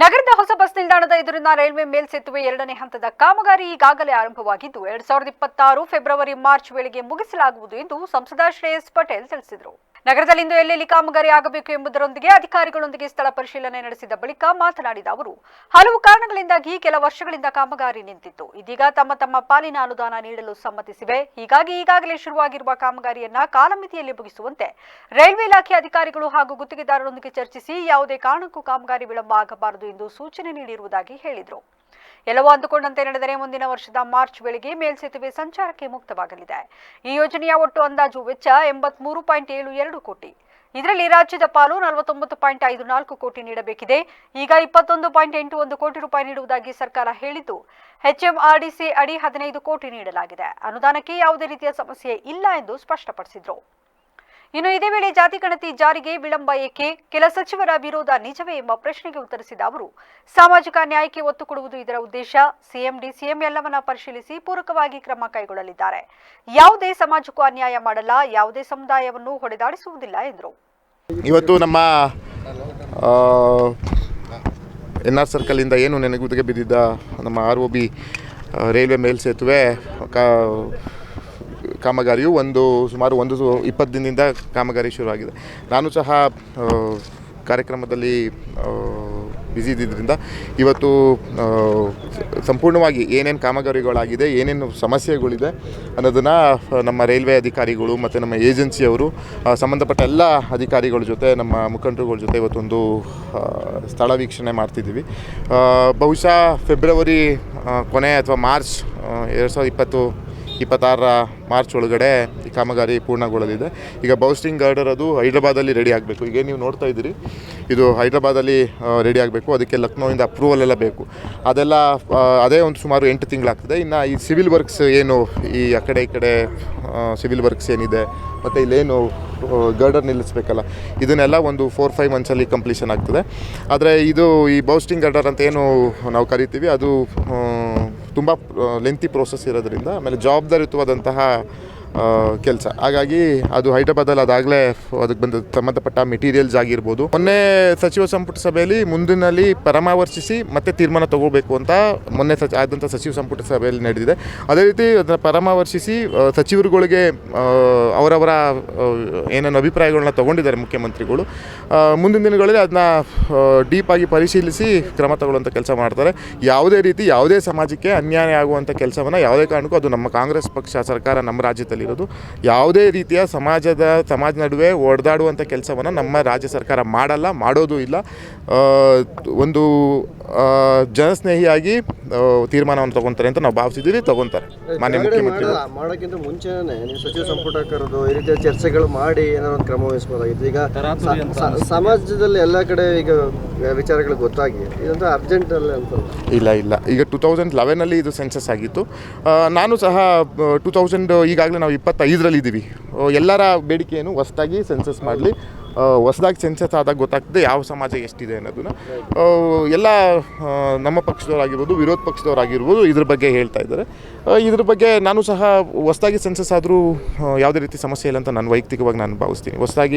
ನಗರದ ಹೊಸ ಬಸ್ ನಿಲ್ದಾಣದ ಎದುರಿನ ರೈಲ್ವೆ ಮೇಲ್ಸೇತುವೆ ಎರಡನೇ ಹಂತದ ಕಾಮಗಾರಿ ಈಗಾಗಲೇ ಆರಂಭವಾಗಿದ್ದು, ಎರಡ್ ಸಾವಿರದ ಇಪ್ಪತ್ತಾರು ಫೆಬ್ರವರಿ, ಮಾರ್ಚ್ ವೇಳೆಗೆ ಮುಗಿಸಲಾಗುವುದು ಎಂದು ಸಂಸದ ಶ್ರೇಯಸ್ ಪಟೇಲ್ ತಿಳಿಸಿದರು. ನಗರದಲ್ಲಿಂದು ಎಲ್ಲೆಲ್ಲಿ ಕಾಮಗಾರಿ ಆಗಬೇಕು ಎಂಬುದರೊಂದಿಗೆ ಅಧಿಕಾರಿಗಳೊಂದಿಗೆ ಸ್ಥಳ ಪರಿಶೀಲನೆ ನಡೆಸಿದ ಬಳಿಕ ಮಾತನಾಡಿದ ಅವರು, ಹಲವು ಕಾರಣಗಳಿಂದಾಗಿ ಕೆಲ ವರ್ಷಗಳಿಂದ ಕಾಮಗಾರಿ ನಿಂತಿತ್ತು. ಇದೀಗ ತಮ್ಮ ತಮ್ಮ ಪಾಲಿನ ಅನುದಾನ ನೀಡಲು ಸಮ್ಮತಿಸಿವೆ. ಹೀಗಾಗಿ ಈಗಾಗಲೇ ಶುರುವಾಗಿರುವ ಕಾಮಗಾರಿಯನ್ನ ಕಾಲಮಿತಿಯಲ್ಲಿ ಮುಗಿಸುವಂತೆ ರೈಲ್ವೆ ಇಲಾಖೆ ಅಧಿಕಾರಿಗಳು ಹಾಗೂ ಗುತ್ತಿಗೆದಾರರೊಂದಿಗೆ ಚರ್ಚಿಸಿ ಯಾವುದೇ ಕಾರಣಕ್ಕೂ ಕಾಮಗಾರಿ ವಿಳಂಬ ಆಗಬಾರದು ಎಂದು ಸೂಚನೆ ನೀಡಿರುವುದಾಗಿ ಹೇಳಿದರು. ಎಲ್ಲವೂ ಅಂದುಕೊಂಡಂತೆ ನಡೆದರೆ ಮುಂದಿನ ವರ್ಷದ ಮಾರ್ಚ್ ವೇಳೆಗೆ ಮೇಲ್ಸೇತುವೆ ಸಂಚಾರಕ್ಕೆ ಮುಕ್ತವಾಗಲಿದೆ. ಈ ಯೋಜನೆಯ ಒಟ್ಟು ಅಂದಾಜು ವೆಚ್ಚ ಎಂಬತ್ಮೂರು ಪಾಯಿಂಟ್ ಏಳು ಎರಡು ಕೋಟಿ. ಇದರಲ್ಲಿ ರಾಜ್ಯದ ಪಾಲು ನಲವತ್ತೊಂಬತ್ತು ಪಾಯಿಂಟ್ ಐದು ನಾಲ್ಕು ಕೋಟಿ ನೀಡಬೇಕಿದೆ. ಈಗ ಇಪ್ಪತ್ತೊಂದು ಪಾಯಿಂಟ್ ಎಂಟು ಒಂದು ಕೋಟಿ ರೂಪಾಯಿ ನೀಡುವುದಾಗಿ ಸರ್ಕಾರ ಹೇಳಿದ್ದು ಎಚ್ಎಂಆರ್ಡಿಸಿ ಅಡಿ ಹದಿನೈದು ಕೋಟಿ ನೀಡಲಾಗಿದೆ. ಅನುದಾನಕ್ಕೆ ಯಾವುದೇ ರೀತಿಯ ಸಮಸ್ಯೆ ಇಲ್ಲ ಎಂದು ಸ್ಪಷ್ಟಪಡಿಸಿದರು. ಇನ್ನು ಇದೇ ವೇಳೆ ಜಾತಿ ಗಣತಿ ಜಾರಿಗೆ ವಿಳಂಬ ಏಕೆ? ಕೆಲ ಸಚಿವರ ವಿರೋಧ ನಿಜವೇ ಎಂಬ ಪ್ರಶ್ನೆಗೆ ಉತ್ತರಿಸಿದ ಅವರು, ಸಾಮಾಜಿಕ ನ್ಯಾಯಕ್ಕೆ ಒತ್ತು ಕೊಡುವುದು ಇದರ ಉದ್ದೇಶ. ಸಿಎಂ ಡಿಸಿಎಂ ಎಲ್ಲವನ್ನ ಪರಿಶೀಲಿಸಿ ಪೂರಕವಾಗಿ ಕ್ರಮ ಕೈಗೊಳ್ಳಲಿದ್ದಾರೆ. ಯಾವುದೇ ಸಮಾಜಕ್ಕೂ ಅನ್ಯಾಯ ಮಾಡಲ್ಲ, ಯಾವುದೇ ಸಮುದಾಯವನ್ನು ಹೊಡೆದಾಡಿಸುವುದಿಲ್ಲ, ಎಂದರು. ಇವತ್ತು ನಮ್ಮ ಎನ್ ಆರ್ ಸರ್ಕಲಿಂದ ಏನು ನೆನಗುದಿಗೆ ಬಿದ್ದಿದ್ದ ನಮ್ಮ ಆರ್ ಒ ಬಿ ರೈಲ್ವೆ ಮೇಲ್ಸೇತುವೆ ಕಾಮಗಾರಿಯು ಒಂದು ಸುಮಾರು ಒಂದು ಇಪ್ಪತ್ತು ದಿನದಿಂದ ಕಾಮಗಾರಿ ಶುರುವಾಗಿದೆ. ನಾನು ಸಹ ಕಾರ್ಯಕ್ರಮದಲ್ಲಿ ಬ್ಯುಸಿ ಇದ್ದಿದ್ದರಿಂದ ಇವತ್ತು ಸಂಪೂರ್ಣವಾಗಿ ಏನೇನು ಕಾಮಗಾರಿಗಳಾಗಿದೆ, ಏನೇನು ಸಮಸ್ಯೆಗಳಿದೆ ಅನ್ನೋದನ್ನು ನಮ್ಮ ರೈಲ್ವೆ ಅಧಿಕಾರಿಗಳು ಮತ್ತು ನಮ್ಮ ಏಜೆನ್ಸಿಯವರು ಸಂಬಂಧಪಟ್ಟ ಎಲ್ಲ ಅಧಿಕಾರಿಗಳ ಜೊತೆ, ನಮ್ಮ ಮುಖಂಡರುಗಳ ಜೊತೆ ಇವತ್ತೊಂದು ಸ್ಥಳ ವೀಕ್ಷಣೆ ಮಾಡ್ತಿದ್ದೀವಿ. ಬಹುಶಃ ಫೆಬ್ರವರಿ ಕೊನೆ ಅಥವಾ ಮಾರ್ಚ್ ಎರಡು ಸಾವಿರದ ಇಪ್ಪತ್ತು ಇಪ್ಪತ್ತಾರರ ಮಾರ್ಚ್ ಒಳಗಡೆ ಈ ಕಾಮಗಾರಿ ಪೂರ್ಣಗೊಳ್ಳಲಿದೆ. ಈಗ ಬೌಸ್ಟಿಂಗ್ ಗಾರ್ಡರ್ ಅದು ಹೈದ್ರಾಬಾದಲ್ಲಿ ರೆಡಿ ಆಗಬೇಕು. ಈಗ ನೀವು ನೋಡ್ತಾ ಇದ್ದೀರಿ, ಇದು ಹೈದ್ರಾಬಾದಲ್ಲಿ ರೆಡಿ ಆಗಬೇಕು. ಅದಕ್ಕೆ ಲಕ್ನೋಯಿಂದ ಅಪ್ರೂವಲ್ ಎಲ್ಲ ಬೇಕು. ಅದೆಲ್ಲ ಅದೇ ಒಂದು ಸುಮಾರು ಎಂಟು ತಿಂಗಳಾಗ್ತದೆ. ಇನ್ನು ಈ ಸಿವಿಲ್ ವರ್ಕ್ಸ್ ಏನು, ಈ ಆ ಕಡೆ ಈ ಕಡೆ ಸಿವಿಲ್ ವರ್ಕ್ಸ್ ಏನಿದೆ, ಮತ್ತು ಇಲ್ಲೇನು ಗರ್ಡರ್ ನಿಲ್ಲಿಸ್ಬೇಕಲ್ಲ, ಇದನ್ನೆಲ್ಲ ಒಂದು ಫೋರ್ ಫೈವ್ ಮಂತ್ಸಲ್ಲಿ ಕಂಪ್ಲೀಷನ್ ಆಗ್ತದೆ. ಆದರೆ ಇದು ಈ ಬೌಸ್ಟಿಂಗ್ ಗರ್ಡರ್ ಅಂತ ಏನು ನಾವು ಕರಿತೀವಿ, ಅದು ತುಂಬ ಲೆಂತಿ ಪ್ರೋಸೆಸ್ ಇರೋದ್ರಿಂದ ಆಮೇಲೆ ಜವಾಬ್ದಾರಿಯುತವಾದಂತಹ ಕೆಲಸ. ಹಾಗಾಗಿ ಅದು ಹೈದರಾಬಾದಲ್ಲಿ ಅದಾಗಲೇ ಅದಕ್ಕೆ ಬಂದ ಸಂಬಂಧಪಟ್ಟ ಮೆಟೀರಿಯಲ್ಸ್ ಆಗಿರ್ಬೋದು. ಮೊನ್ನೆ ಸಚಿವ ಸಂಪುಟ ಸಭೆಯಲ್ಲಿ ಮುಂದಿನಲ್ಲಿ ಪರಾಮರ್ಶಿಸಿ ಮತ್ತೆ ತೀರ್ಮಾನ ತಗೋಬೇಕು ಅಂತ ಮೊನ್ನೆ ಸಚ ಆದಂಥ ಸಚಿವ ಸಂಪುಟ ಸಭೆಯಲ್ಲಿ ನಡೆದಿದೆ. ಅದೇ ರೀತಿ ಅದನ್ನು ಪರಾಮರ್ಶಿಸಿ ಸಚಿವರುಗಳಿಗೆ ಅವರವರ ಏನೇನು ಅಭಿಪ್ರಾಯಗಳನ್ನ ತಗೊಂಡಿದ್ದಾರೆ ಮುಖ್ಯಮಂತ್ರಿಗಳು. ಮುಂದಿನ ದಿನಗಳಲ್ಲಿ ಅದನ್ನ ಡೀಪಾಗಿ ಪರಿಶೀಲಿಸಿ ಕ್ರಮ ತಗೊಳ್ಳುವಂಥ ಕೆಲಸ ಮಾಡ್ತಾರೆ. ಯಾವುದೇ ರೀತಿ ಯಾವುದೇ ಸಮಾಜಕ್ಕೆ ಅನ್ಯಾಯ ಆಗುವಂಥ ಕೆಲಸವನ್ನು ಯಾವುದೇ ಕಾರಣಕ್ಕೂ ಅದು ನಮ್ಮ ಕಾಂಗ್ರೆಸ್ ಪಕ್ಷ ಸರ್ಕಾರ ನಮ್ಮ ರಾಜ್ಯದಲ್ಲಿರೋದು ಯಾವುದೇ ರೀತಿಯ ಸಮಾಜದ ಸಮಾಜ ನಡುವೆ ಒಡೆದಾಡುವಂಥ ಕೆಲಸವನ್ನು ನಮ್ಮ ರಾಜ್ಯ ಸರ್ಕಾರ ಮಾಡಲ್ಲ ಮಾಡೋದು ಇಲ್ಲ. ಒಂದು ಜನಸ್ನೇಹಿಯಾಗಿ ತೀರ್ಮಾನವನ್ನು ತಗೊತಾರೆ ಅಂತ ನಾವು ಭಾವಿಸಿದ್ದೀವಿ ತಗೊತಾರೆ. ಮಾನ್ಯ ಮುಖ್ಯಮಂತ್ರಿ ಮಾಡೋಕ್ಕಿಂತ ಮುಂಚೆನೇ ನೀವು ಸಚಿವ ಸಂಪುಟ ಕರೆದು ಈ ರೀತಿಯ ಚರ್ಚೆಗಳು ಮಾಡಿ ಏನಾದ್ರು ಒಂದು ಕ್ರಮ ವಹಿಸ್ಬೋದಾಗಿತ್ತು. ಈಗ ಸಮಾಜದಲ್ಲಿ ಎಲ್ಲ ಕಡೆ ಈಗ ವಿಚಾರಗಳು ಗೊತ್ತಾಗಿ. ಇದೊಂದು ಅರ್ಜೆಂಟ್ ಅಲ್ಲ ಅಂತ ಇಲ್ಲ ಇಲ್ಲ. ಈಗ ಟೂ ತೌಸಂಡ್ ಲೆವೆನಲ್ಲಿ ಇದು ಸೆನ್ಸಸ್ ಆಗಿತ್ತು. ನಾನು ಸಹ ಟೂ ತೌಸಂಡ್ ಈಗಾಗಲೇ ನಾವು ಇಪ್ಪತ್ತೈದರಲ್ಲಿ ಇದ್ದೀವಿ. ಎಲ್ಲರ ಬೇಡಿಕೆಯನ್ನು ಹೊಸದಾಗಿ ಸೆನ್ಸಸ್ ಮಾಡಲಿ. ಹೊಸದಾಗಿ ಸೆನ್ಸಸ್ ಆದಾಗ ಗೊತ್ತಾಗ್ತದೆ ಯಾವ ಸಮಾಜ ಎಷ್ಟಿದೆ ಅನ್ನೋದನ್ನು. ಎಲ್ಲ ನಮ್ಮ ಪಕ್ಷದವರಾಗಿರ್ಬೋದು, ವಿರೋಧ ಪಕ್ಷದವರಾಗಿರ್ಬೋದು ಇದ್ರ ಬಗ್ಗೆ ಹೇಳ್ತಾ ಇದ್ದಾರೆ. ಇದ್ರ ಬಗ್ಗೆ ನಾನು ಸಹ ಹೊಸದಾಗಿ ಸೆನ್ಸಸ್ ಆದರೂ ಯಾವುದೇ ರೀತಿ ಸಮಸ್ಯೆ ಇಲ್ಲ ಅಂತ ನಾನು ವೈಯಕ್ತಿಕವಾಗಿ ನಾನು ಭಾವಿಸ್ತೀನಿ. ಹೊಸದಾಗಿ